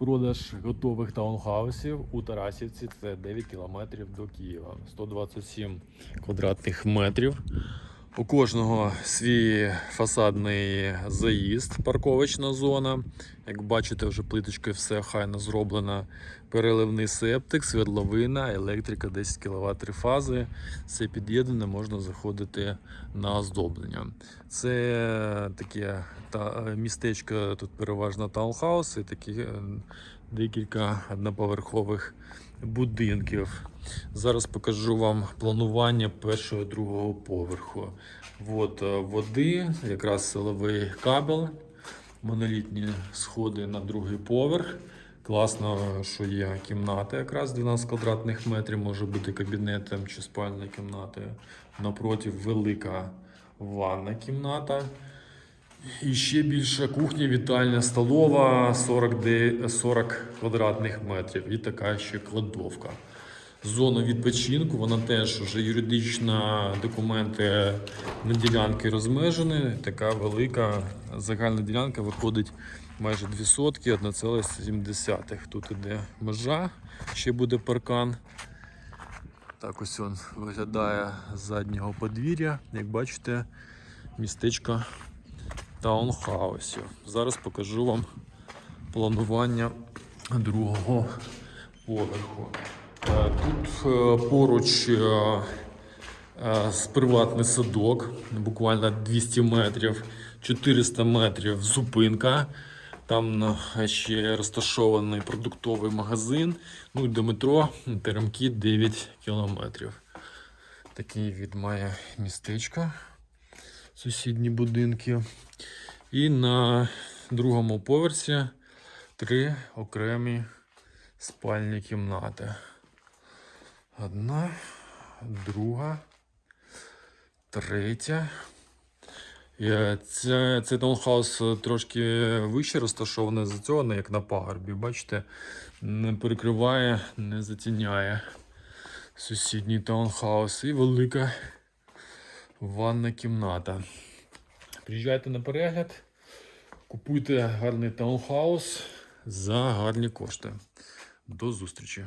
Продаж готових таунхаусів у Тарасівці це 9 кілометрів до Києва, 127 квадратних метрів. У кожного свій фасадний заїзд, парковочна зона. Як бачите, вже плиточкою все хайно зроблено. Переливний септик, свердловина, електрика 10 кВт три фази. Все під'єднане, можна заходити на оздоблення. Це таке та, містечко, тут переважно таунхауси, такі е, декілька одноповерхових будинків. Зараз покажу вам планування першого другого поверху. От е, води, якраз силовий кабель, монолітні сходи на другий поверх. Класно, що є кімната, якраз 12 квадратних метрів, може бути кабінетом чи спальною кімнатою. Напроти велика ванна кімната. І ще більша кухня, вітальня, столова 40, де- 40 квадратних метрів. І така ще кладовка. Зона відпочинку, вона теж вже юридично документи на ділянки розмежені. Така велика загальна ділянка виходить майже 2 сотки, 1,7. Тут іде межа, ще буде паркан. Так ось він виглядає з заднього подвір'я. Як бачите, містечко таунхаусів. Зараз покажу вам планування другого поверху. Е, Тут е, поруч е, приватний садок, буквально 200 метрів, 400 метрів зупинка. Там ще розташований продуктовий магазин. Ну і до метро теремки 9 кілометрів. Такий від має містечко, сусідні будинки. І на другому поверсі три окремі спальні кімнати. Одна, друга, третя. Це, цей таунхаус трошки вище розташований за цього, не як на пагорбі. Бачите, не перекриває, не затіняє сусідній таунхаус і велика ванна кімната. Приїжджайте на перегляд, купуйте гарний таунхаус за гарні кошти. До зустрічі!